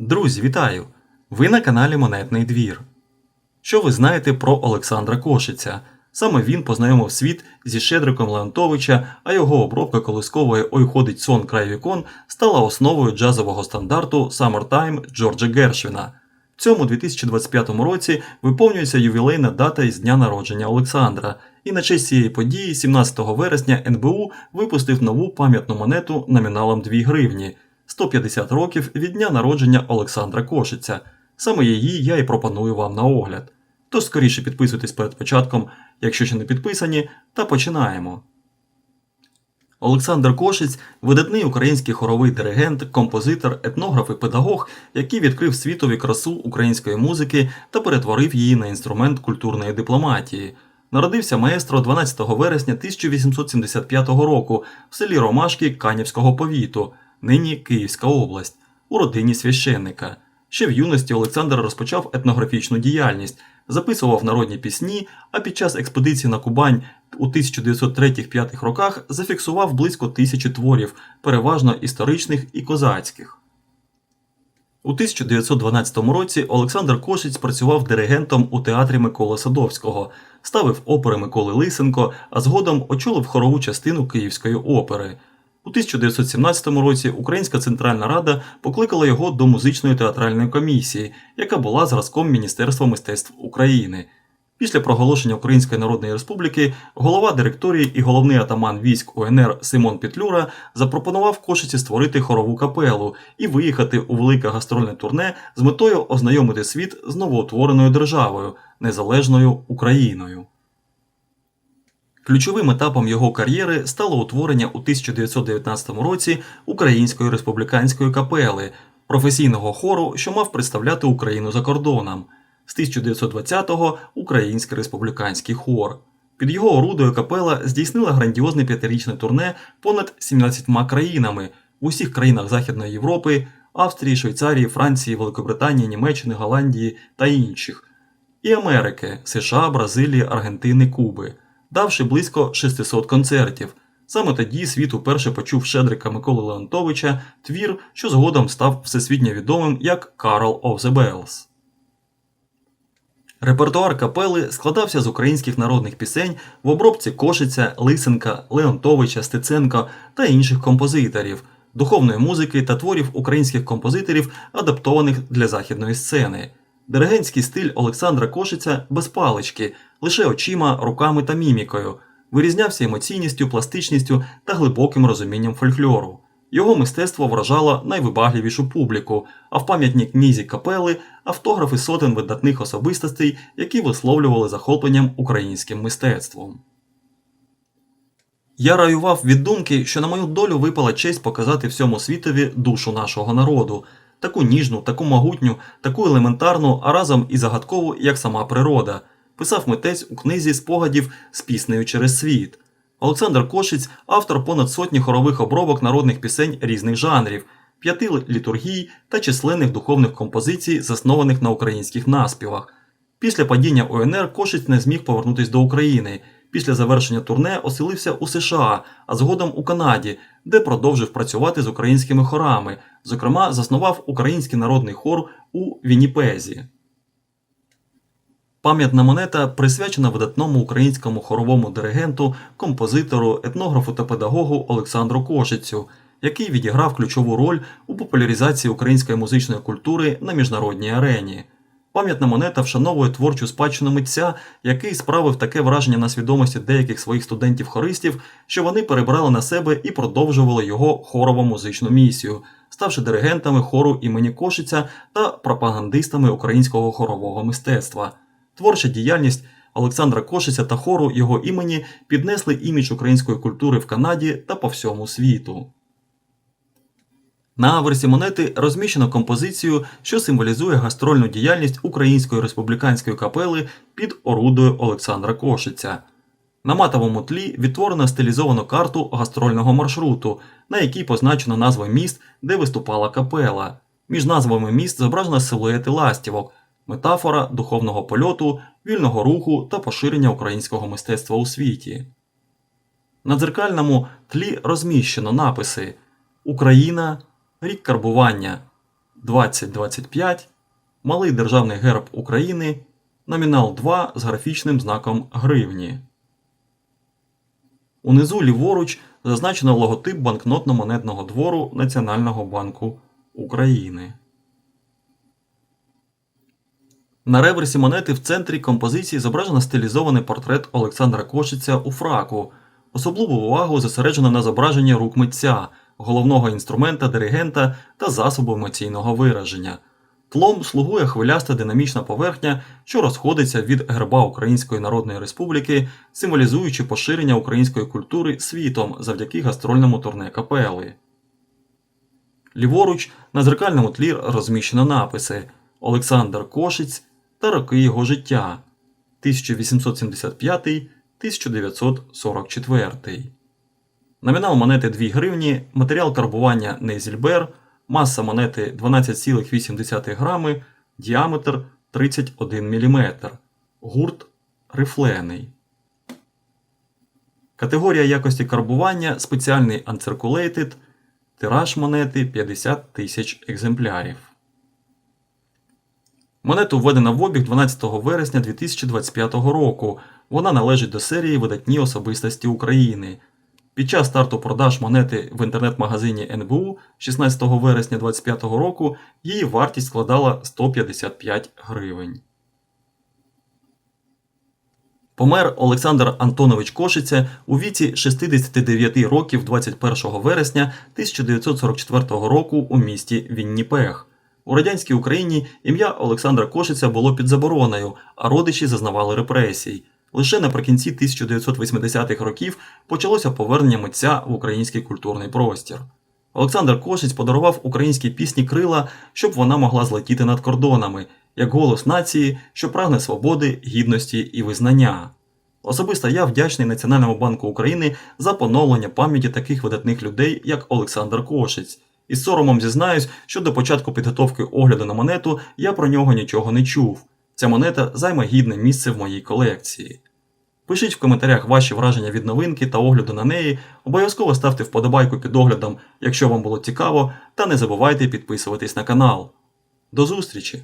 Друзі, вітаю! Ви на каналі Монетний двір. Що ви знаєте про Олександра Кошиця? Саме він познайомив світ зі Щедриком Леонтовича, а його обробка колискової Ой ходить сон край вікон стала основою джазового стандарту Summertime Джорджа Гершвіна. В цьому 2025 році виповнюється ювілейна дата із дня народження Олександра, і на честь цієї події, 17 вересня, НБУ випустив нову пам'ятну монету номіналом 2 гривні 150 років від дня народження Олександра Кошиця. Саме її я і пропоную вам на огляд. Тож скоріше підписуйтесь перед початком, якщо ще не підписані, та починаємо. Олександр Кошиць видатний український хоровий диригент, композитор, етнограф і педагог, який відкрив світові красу української музики та перетворив її на інструмент культурної дипломатії. Народився маестро 12 вересня 1875 року в селі Ромашки Канівського повіту, нині Київська область, у родині священника. Ще в юності Олександр розпочав етнографічну діяльність, записував народні пісні, а під час експедиції на Кубань у 1903-5 роках зафіксував близько тисячі творів, переважно історичних і козацьких. У 1912 році Олександр Кошиць працював диригентом у театрі Миколи Садовського, ставив опери Миколи Лисенко, а згодом очолив хорову частину Київської опери. У 1917 році Українська Центральна Рада покликала його до музичної театральної комісії, яка була зразком Міністерства мистецтв України. Після проголошення Української Народної Республіки голова директорії і головний атаман військ УНР Симон Петлюра запропонував Кошиці створити хорову капелу і виїхати у велике гастрольне турне з метою ознайомити світ з новоутвореною державою, незалежною Україною. Ключовим етапом його кар'єри стало утворення у 1919 році Української республіканської капели, професійного хору, що мав представляти Україну за кордоном. З 1920-го Український республіканський хор. Під його орудою капела здійснила грандіозне п'ятирічне турне понад 17 країнами в усіх країнах Західної Європи, Австрії, Швейцарії, Франції, Великобританії, Німеччини, Голландії та інших, і Америки, США, Бразилії, Аргентини, Куби давши близько 600 концертів. Саме тоді світ уперше почув Щедрика Миколи Леонтовича твір, що згодом став всесвітньо відомим як Carol of the Bells. Репертуар капели складався з українських народних пісень в обробці Кошиця, Лисенка, Леонтовича, Стеценка та інших композиторів, духовної музики та творів українських композиторів, адаптованих для західної сцени. Диригентський стиль Олександра Кошиця без палички, лише очима, руками та мімікою, вирізнявся емоційністю, пластичністю та глибоким розумінням фольклору. Його мистецтво вражало найвибагливішу публіку, а в пам'ятній книзі капели автографи сотень видатних особистостей, які висловлювали захопленням українським мистецтвом. Я раював від думки, що на мою долю випала честь показати всьому світові душу нашого народу, таку ніжну, таку могутню, таку елементарну, а разом і загадкову, як сама природа, писав митець у книзі спогадів з піснею через світ. Олександр Кошиць автор понад сотні хорових обробок народних пісень різних жанрів, п'яти літургій та численних духовних композицій, заснованих на українських наспівах. Після падіння УНР Кошиць не зміг повернутися до України. Після завершення турне оселився у США, а згодом у Канаді, де продовжив працювати з українськими хорами, зокрема, заснував Український народний хор у Вінніпезі. Пам'ятна монета присвячена видатному українському хоровому диригенту, композитору, етнографу та педагогу Олександру Кошицю, який відіграв ключову роль у популяризації української музичної культури на міжнародній арені. Пам'ятна монета вшановує творчу спадщину митця, який справив таке враження на свідомості деяких своїх студентів-хористів, що вони перебрали на себе і продовжували його хорово-музичну місію, ставши диригентами хору імені Кошиця та пропагандистами українського хорового мистецтва. Творча діяльність Олександра Кошиця та хору його імені піднесли імідж української культури в Канаді та по всьому світу. На аверсі монети розміщено композицію, що символізує гастрольну діяльність Української республіканської капели під орудою Олександра Кошиця. На матовому тлі відтворено стилізовану карту гастрольного маршруту, на якій позначено назви міст, де виступала капела. Між назвами міст зображено силуети ластівок, метафора духовного польоту, вільного руху та поширення українського мистецтва у світі. На дзеркальному тлі розміщено написи Україна, рік карбування, 2025, малий державний герб України, номінал 2 з графічним знаком гривні. Унизу ліворуч зазначено логотип банкнотно-монетного двору Національного банку України. На реверсі монети в центрі композиції зображено стилізований портрет Олександра Кошиця у фраку. Особливу увагу зосереджено на зображенні рук митця, головного інструмента диригента та засобу емоційного вираження. Тлом слугує хвиляста динамічна поверхня, що розходиться від герба Української Народної Республіки, символізуючи поширення української культури світом завдяки гастрольному турне капели. Ліворуч на зеркальному тлі розміщено написи Олександр Кошиць та роки його життя 1875-1944. Номінал монети 2 гривні, матеріал карбування Нейзільбер, маса монети 12,8 грами, діаметр 31 мм, гурт рифлений. Категорія якості карбування спеціальний Uncirculated, тираж монети 50 тисяч екземплярів. Монету введено в обіг 12 вересня 2025 року. Вона належить до серії Видатні особистості України. Під час старту продаж монети в інтернет-магазині НБУ 16 вересня 2025 року її вартість складала 155 гривень. Помер Олександр Антонович Кошиця у віці 69 років 21 вересня 1944 року у місті Вінніпег. У радянській Україні ім'я Олександра Кошиця було під забороною, а родичі зазнавали репресій. Лише наприкінці 1980-х років почалося повернення митця в український культурний простір. Олександр Кошиць подарував українській пісні крила, щоб вона могла злетіти над кордонами, як голос нації, що прагне свободи, гідності і визнання. Особисто я вдячний Національному банку України за поновлення пам'яті таких видатних людей, як Олександр Кошиць. І з соромом зізнаюсь, що до початку підготовки огляду на монету я про нього нічого не чув. Ця монета займе гідне місце в моїй колекції. Пишіть в коментарях ваші враження від новинки та огляду на неї, обов'язково ставте вподобайку під оглядом, якщо вам було цікаво, та не забувайте підписуватись на канал. До зустрічі!